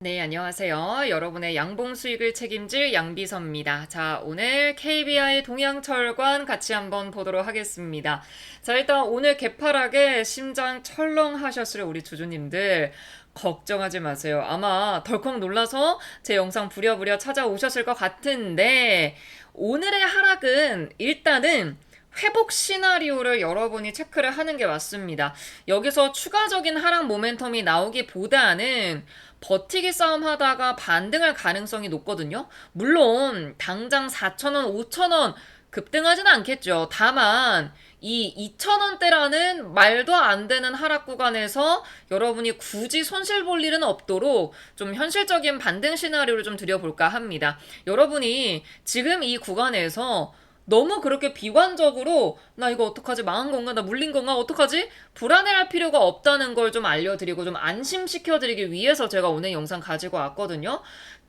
네, 안녕하세요. 여러분의 양봉 수익을 책임질 양비서입니다. 자, 오늘 KBI 동양철관 같이 한번 보도록 하겠습니다. 자, 일단 오늘 개파락에 심장 철렁하셨을 우리 주주님들 걱정하지 마세요. 아마 덜컥 놀라서 제 영상 부랴부랴 찾아오셨을 것 같은데 오늘의 하락은 일단은 회복 시나리오를 여러분이 체크를 하는 게 맞습니다. 여기서 추가적인 하락 모멘텀이 나오기보다는 버티기 싸움 하다가 반등할 가능성이 높거든요. 물론 당장 4,000원, 5,000원 급등하진 않겠죠. 다만 이 2,000원대라는 말도 안 되는 하락 구간에서 여러분이 굳이 손실 볼 일은 없도록 좀 현실적인 반등 시나리오를 좀 드려볼까 합니다. 여러분이 지금 이 구간에서 너무 그렇게 비관적으로 나 이거 어떡하지? 망한 건가? 나 물린 건가? 어떡하지? 불안해할 필요가 없다는 걸 좀 알려드리고 좀 안심시켜드리기 위해서 제가 오늘 영상 가지고 왔거든요.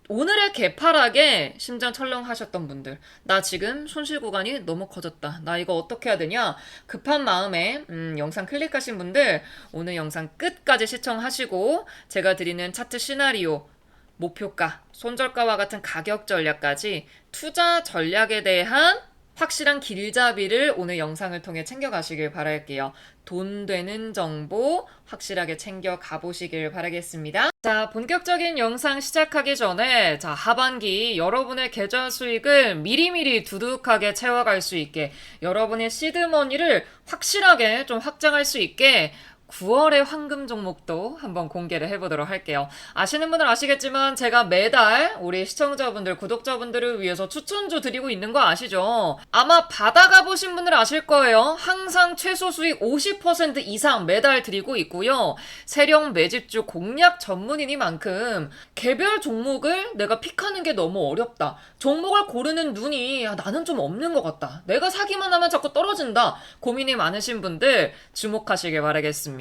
오늘의 개파락에 심장 철렁하셨던 분들 나 지금 손실 구간이 너무 커졌다. 나 이거 어떻게 해야 되냐? 급한 마음에 음, 영상 클릭하신 분들 오늘 영상 끝까지 시청하시고 제가 드리는 차트 시나리오 목표가 손절가와 같은 가격 전략까지 투자 전략에 대한 확실한 길잡이를 오늘 영상을 통해 챙겨가시길 바랄게요. 돈 되는 정보 확실하게 챙겨 가보시길 바라겠습니다. 자, 본격적인 영상 시작하기 전에 자, 하반기 여러분의 계좌 수익을 미리미리 두둑하게 채워갈 수 있게 여러분의 시드머니를 확실하게 좀 확장할 수 있게 9월의 황금 종목도 한번 공개를 해보도록 할게요. 아시는 분은 아시겠지만 제가 매달 우리 시청자분들, 구독자분들을 위해서 추천주 드리고 있는 거 아시죠? 아마 받아가 보신 분들 아실 거예요. 항상 최소 수익 50% 이상 매달 드리고 있고요. 세령 매집주 공략 전문이니만큼 개별 종목을 내가 픽하는 게 너무 어렵다. 종목을 고르는 눈이 아, 나는 좀 없는 것 같다. 내가 사기만 하면 자꾸 떨어진다. 고민이 많으신 분들 주목하시길 바라겠습니다.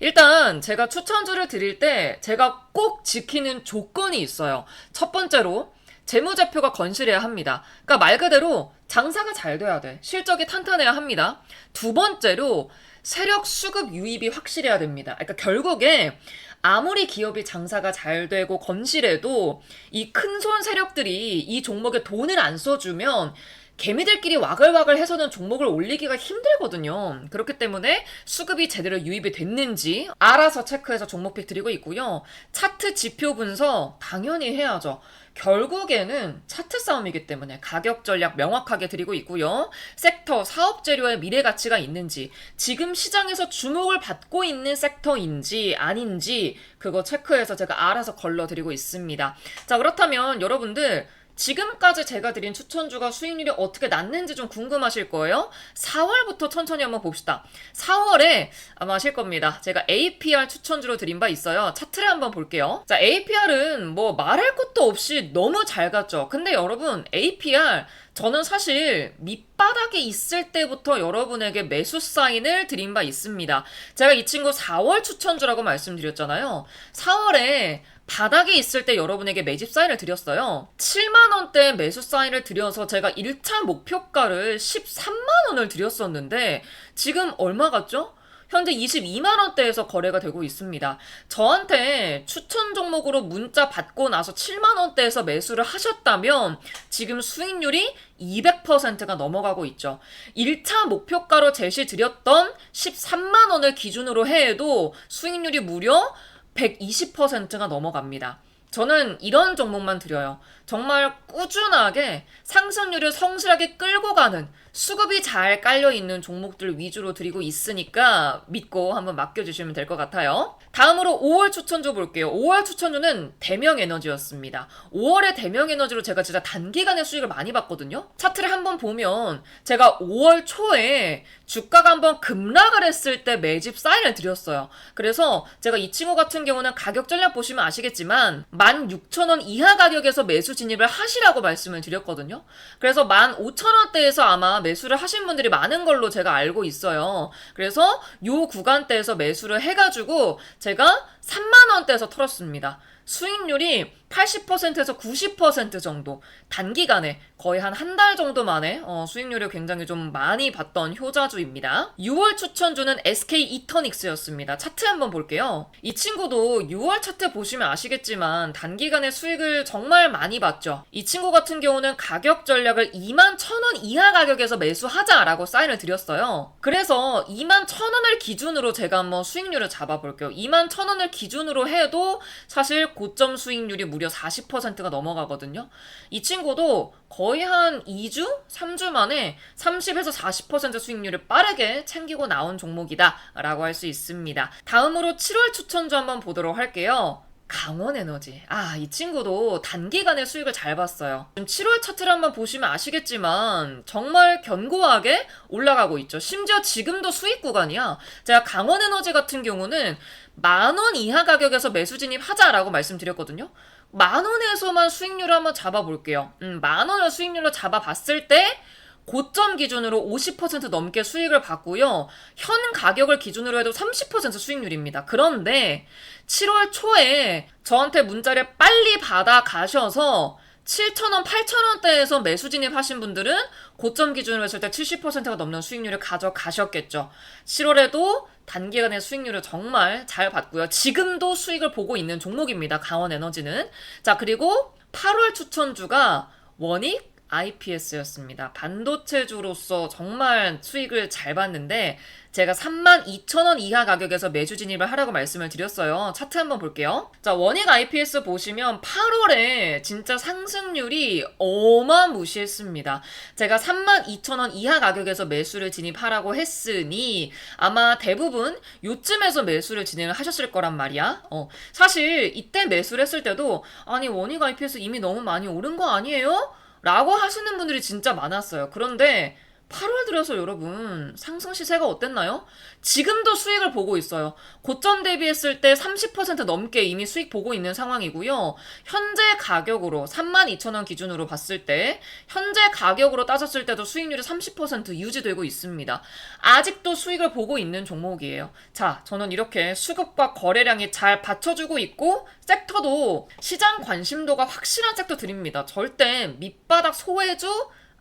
일단 제가 추천주를 드릴 때 제가 꼭 지키는 조건이 있어요. 첫 번째로 재무제표가 건실해야 합니다. 그러니까 말 그대로 장사가 잘 돼야 돼. 실적이 탄탄해야 합니다. 두 번째로 세력 수급 유입이 확실해야 됩니다. 그러니까 결국에 아무리 기업이 장사가 잘 되고 건실해도 이 큰 손 세력들이 이 종목에 돈을 안 써주면 개미들끼리 와글와글 해서는 종목을 올리기가 힘들거든요. 그렇기 때문에 수급이 제대로 유입이 됐는지 알아서 체크해서 종목픽 드리고 있고요. 차트 지표 분석 당연히 해야죠. 결국에는 차트 싸움이기 때문에 가격 전략 명확하게 드리고 있고요. 섹터, 사업 재료의 미래 가치가 있는지, 지금 시장에서 주목을 받고 있는 섹터인지 아닌지 그거 체크해서 제가 알아서 걸러 드리고 있습니다. 자, 그렇다면 여러분들 지금까지 제가 드린 추천주가 수익률이 어떻게 났는지 좀 궁금하실 거예요. 4월부터 천천히 한번 봅시다. 4월에 아마 아실 겁니다. 제가 APR 추천주로 드린 바 있어요. 차트를 한번 볼게요. 자, APR은 뭐 말할 것도 없이 너무 잘 갔죠. 근데 여러분, APR 저는 사실 밑바닥에 있을 때부터 여러분에게 매수 사인을 드린 바 있습니다. 제가 이 친구 4월 추천주라고 말씀드렸잖아요. 4월에 바닥에 있을 때 여러분에게 매집 사인을 드렸어요. 7만원대 매수 사인을 드려서 제가 1차 목표가를 13만원을 드렸었는데 지금 얼마 같죠? 현재 22만 원대에서 거래가 되고 있습니다. 저한테 추천 종목으로 문자 받고 나서 7만 원대에서 매수를 하셨다면 지금 수익률이 200%가 넘어가고 있죠. 1차 목표가로 제시 드렸던 13만 원을 기준으로 해도 수익률이 무려 120%가 넘어갑니다. 저는 이런 종목만 드려요. 정말 꾸준하게 상승률을 성실하게 끌고 가는 수급이 잘 깔려 있는 종목들 위주로 드리고 있으니까 믿고 한번 맡겨주시면 될 것 같아요. 다음으로 5월 추천주 볼게요. 5월 추천주는 대명 에너지였습니다. 5월의 대명 에너지로 제가 진짜 단기간에 수익을 많이 봤거든요. 차트를 한번 보면 제가 5월 초에 주가가 한번 급락을 했을 때 매집 사인을 드렸어요. 그래서 제가 이 친구 같은 경우는 가격 전략 보시면 아시겠지만 16,000원 이하 가격에서 매수 진입을 하시라고 말씀을 드렸거든요. 그래서 15,000원대에서 아마 매수를 하신 분들이 많은 걸로 제가 알고 있어요. 그래서 요 구간대에서 매수를 해가지고 제가 3만 원대에서 털었습니다. 수익률이 80%에서 90% 정도 단기간에 거의 한 한 달 정도 만에 어, 수익률을 굉장히 좀 많이 봤던 효자주입니다. 6월 추천주는 SK 이터닉스였습니다. 차트 한번 볼게요. 이 친구도 6월 차트 보시면 아시겠지만 단기간에 수익을 정말 많이 봤죠. 이 친구 같은 경우는 가격 전략을 2만 1,000원 이하 가격에서 매수하자라고 사인을 드렸어요. 그래서 2만 1,000원을 기준으로 제가 한번 수익률을 잡아볼게요. 2만 1,000원을 기준으로 해도 사실 고점 수익률이 무려 40%가 넘어가거든요. 이 친구도 거의 한 2주? 3주 만에 30에서 40% 수익률을 빠르게 챙기고 나온 종목이다라고 할 수 있습니다. 다음으로 7월 추천주 한번 보도록 할게요. 강원 에너지. 아, 이 친구도 단기간에 수익을 잘 봤어요. 지금 7월 차트를 한번 보시면 아시겠지만 정말 견고하게 올라가고 있죠. 심지어 지금도 수익 구간이야. 제가 강원 에너지 같은 경우는 만 원 이하 가격에서 매수 진입하자라고 말씀드렸거든요. 만 원에서만 수익률을 한번 잡아볼게요. 음, 만 원을 수익률로 잡아봤을 때 고점 기준으로 50% 넘게 수익을 받고요. 현 가격을 기준으로 해도 30% 수익률입니다. 그런데 7월 초에 저한테 문자를 빨리 받아 가셔서 7,000원, 8,000원대에서 매수 진입하신 분들은 고점 기준으로 했을 때 70%가 넘는 수익률을 가져가셨겠죠. 7월에도 단기간의 수익률을 정말 잘 봤고요. 지금도 수익을 보고 있는 종목입니다. 강원 에너지는. 자, 그리고 8월 추천주가 원익 IPS였습니다. 반도체주로서 정말 수익을 잘 봤는데 제가 32,000원 이하 가격에서 매주 진입을 하라고 말씀을 드렸어요. 차트 한번 볼게요. 자, 원익 IPS 보시면 8월에 진짜 상승률이 어마무시했습니다. 제가 32,000원 이하 가격에서 매수를 진입하라고 했으니 아마 대부분 요쯤에서 매수를 진행을 하셨을 거란 말이야. 어, 사실 이때 매수를 했을 때도 아니 원익 IPS 이미 너무 많이 오른 거 아니에요? 라고 하시는 분들이 진짜 많았어요. 그런데 8월 들어서 여러분 상승 시세가 어땠나요? 지금도 수익을 보고 있어요. 고점 대비했을 때 30% 넘게 이미 수익 보고 있는 상황이고요. 현재 가격으로 32,000원 기준으로 봤을 때 현재 가격으로 따졌을 때도 수익률이 30% 유지되고 있습니다. 아직도 수익을 보고 있는 종목이에요. 자, 저는 이렇게 수급과 거래량이 잘 받쳐주고 있고 섹터도 시장 관심도가 확실한 섹터 드립니다. 절대 밑바닥 소외주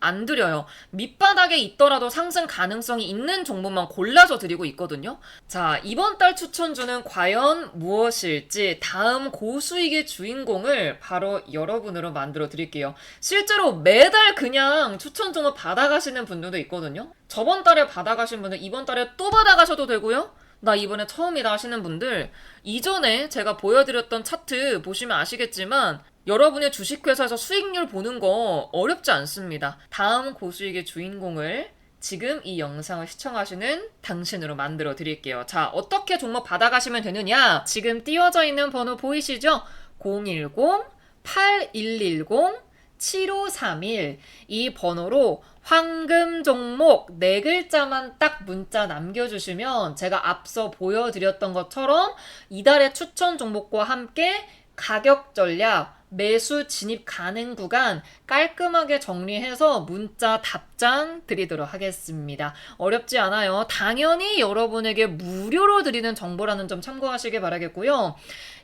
안 드려요. 밑바닥에 있더라도 상승 가능성이 있는 종목만 골라서 드리고 있거든요. 자, 이번 달 추천주는 과연 무엇일지 다음 고수익의 주인공을 바로 여러분으로 만들어 드릴게요. 실제로 매달 그냥 추천 종목 받아가시는 분들도 있거든요. 저번 달에 받아가신 분들 이번 달에 또 받아가셔도 되고요. 나 이번에 처음이다 하시는 분들 이전에 제가 보여드렸던 차트 보시면 아시겠지만 여러분의 주식회사에서 수익률 보는 거 어렵지 않습니다. 다음 고수익의 주인공을 지금 이 영상을 시청하시는 당신으로 만들어 드릴게요. 자, 어떻게 종목 받아가시면 되느냐? 지금 띄워져 있는 번호 보이시죠? 010-8110-7531. 이 번호로 황금 종목 네 글자만 딱 문자 남겨주시면 제가 앞서 보여드렸던 것처럼 이달의 추천 종목과 함께 가격 전략, 매수 진입 가능 구간 깔끔하게 정리해서 문자 답 장 드리도록 하겠습니다. 어렵지 않아요. 당연히 여러분에게 무료로 드리는 정보라는 점 참고하시길 바라겠고요.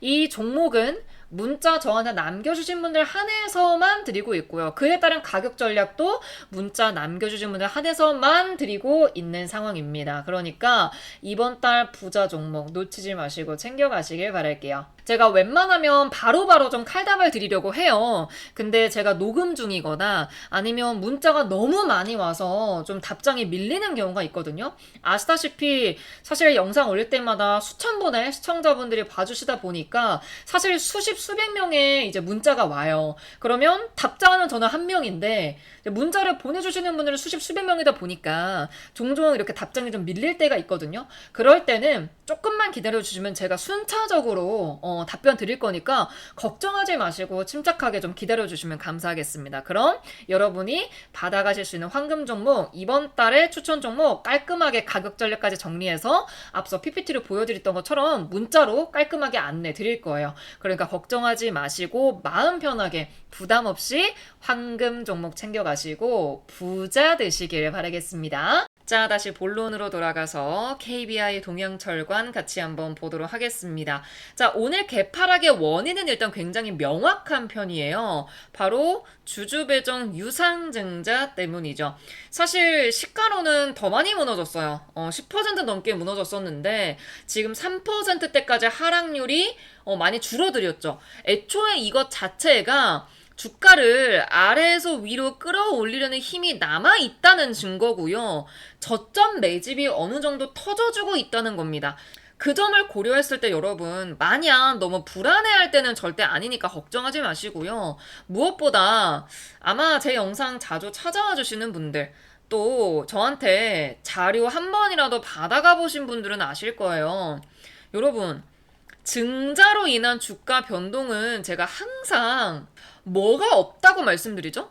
이 종목은 문자 저한테 남겨주신 분들 한해서만 드리고 있고요. 그에 따른 가격 전략도 문자 남겨주신 분들 한해서만 드리고 있는 상황입니다. 그러니까 이번 달 부자 종목 놓치지 마시고 챙겨가시길 바랄게요. 제가 웬만하면 바로바로 바로 좀 칼답을 드리려고 해요. 근데 제가 녹음 중이거나 아니면 문자가 너무 많이 와서 좀 답장이 밀리는 경우가 있거든요. 아시다시피 사실 영상 올릴 때마다 수천 분의 시청자분들이 봐주시다 보니까 사실 수십 수백 명의 이제 문자가 와요. 그러면 답장하는 저는 한 명인데 문자를 보내주시는 분들은 수십 수백 명이다 보니까 종종 이렇게 답장이 좀 밀릴 때가 있거든요. 그럴 때는 조금만 기다려주시면 제가 순차적으로 어, 답변 드릴 거니까 걱정하지 마시고 침착하게 좀 기다려주시면 감사하겠습니다. 그럼 여러분이 받아가실 수 있는 황금 종목 이번 달의 추천 종목 깔끔하게 가격 전략까지 정리해서 앞서 PPT를 보여드렸던 것처럼 문자로 깔끔하게 안내 드릴 거예요. 그러니까 걱정하지 마시고 마음 편하게 부담 없이 황금 종목 챙겨가시고 부자 되시길 바라겠습니다. 자, 다시 본론으로 돌아가서 KBI 동양철관 같이 한번 보도록 하겠습니다. 자, 오늘 개파락의 원인은 일단 굉장히 명확한 편이에요. 바로 주주배정 유상증자 때문이죠. 사실 시가로는 더 많이 무너졌어요. 어, 10% 넘게 무너졌었는데 지금 3%대까지 하락률이 어, 많이 줄어들었죠. 애초에 이것 자체가 주가를 아래에서 위로 끌어올리려는 힘이 남아 있다는 증거고요. 저점 매집이 어느 정도 터져주고 있다는 겁니다. 그 점을 고려했을 때 여러분 마냥 너무 불안해할 때는 절대 아니니까 걱정하지 마시고요. 무엇보다 아마 제 영상 자주 찾아와 주시는 분들 또 저한테 자료 한 번이라도 받아가 보신 분들은 아실 거예요. 여러분 증자로 인한 주가 변동은 제가 항상 뭐가 없다고 말씀드리죠?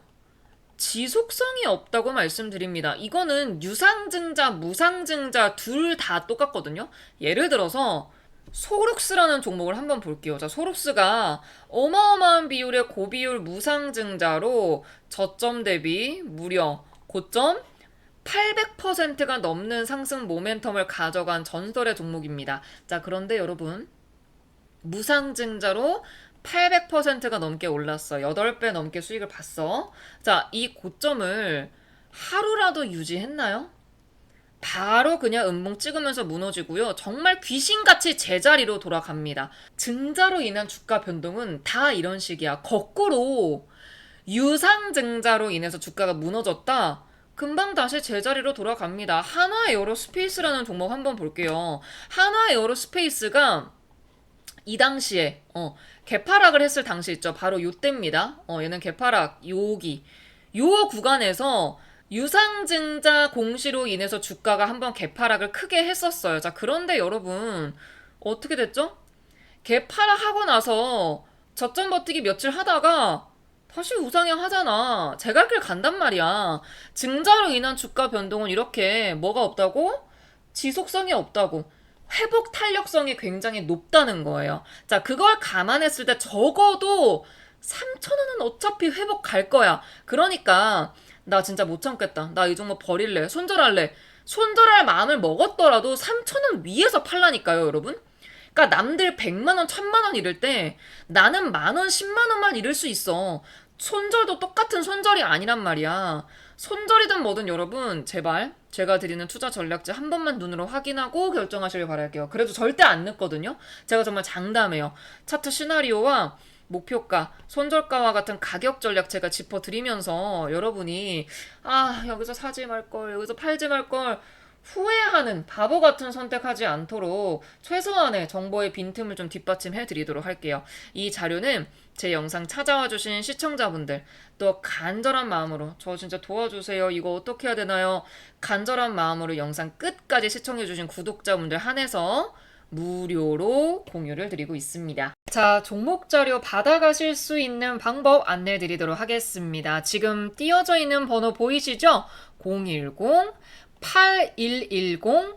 지속성이 없다고 말씀드립니다. 이거는 유상증자, 무상증자 둘 다 똑같거든요. 예를 들어서 소룩스라는 종목을 한번 볼게요. 자, 소룩스가 어마어마한 비율의 고비율 무상증자로 저점 대비 무려 고점 800%가 넘는 상승 모멘텀을 가져간 전설의 종목입니다. 자, 그런데 여러분 무상증자로 800%가 넘게 올랐어. 8배 넘게 수익을 봤어. 자, 이 고점을 하루라도 유지했나요? 바로 그냥 음봉 찍으면서 무너지고요. 정말 귀신같이 제자리로 돌아갑니다. 증자로 인한 주가 변동은 다 이런 식이야. 거꾸로 유상증자로 인해서 주가가 무너졌다. 금방 다시 제자리로 돌아갑니다. 한화 에어로스페이스라는 종목 한번 볼게요. 한화 에어로스페이스가 이 당시에 어, 개파락을 했을 당시 있죠. 바로 요때입니다. 어, 얘는 개파락 요기 요 구간에서 유상증자 공시로 인해서 주가가 한번 개파락을 크게 했었어요. 자, 그런데 여러분 어떻게 됐죠? 개파락 하고 나서 저점 버티기 며칠 하다가 다시 우상향 하잖아. 제갈 길 간단 말이야. 증자로 인한 주가 변동은 이렇게 뭐가 없다고? 지속성이 없다고. 회복 탄력성이 굉장히 높다는 거예요. 자, 그걸 감안했을 때 적어도 3,000원은 어차피 회복 갈 거야. 그러니까 나 진짜 못 참겠다. 나 이 종목 버릴래. 손절할래. 손절할 마음을 먹었더라도 3,000원 위에서 팔라니까요, 여러분. 그러니까 남들 100만 원, 1000만 원 잃을 때 나는 만 원, 10만 원만 잃을 수 있어. 손절도 똑같은 손절이 아니란 말이야. 손절이든 뭐든 여러분 제발 제가 드리는 투자 전략제 한 번만 눈으로 확인하고 결정하시길 바랄게요. 그래도 절대 안 늦거든요. 제가 정말 장담해요. 차트 시나리오와 목표가, 손절가와 같은 가격 전략 제가 짚어드리면서 여러분이 아 여기서 사지 말걸 여기서 팔지 말걸 후회하는 바보 같은 선택하지 않도록 최소한의 정보의 빈틈을 좀 뒷받침해 드리도록 할게요. 이 자료는 제 영상 찾아와 주신 시청자분들 또 간절한 마음으로 저 진짜 도와주세요. 이거 어떻게 해야 되나요? 간절한 마음으로 영상 끝까지 시청해 주신 구독자분들 한해서 무료로 공유를 드리고 있습니다. 자, 종목 자료 받아가실 수 있는 방법 안내 드리도록 하겠습니다. 지금 띄어져 있는 번호 보이시죠? 010 8110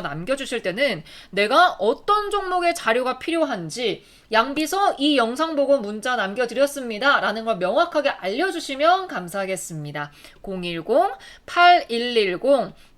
남겨주실 때는 내가 어떤 종목의 자료가 필요한지 양비서 이 영상 보고 문자 남겨드렸습니다. 라는 걸 명확하게 알려주시면 감사하겠습니다. 010-8110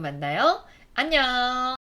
만나요. 안녕!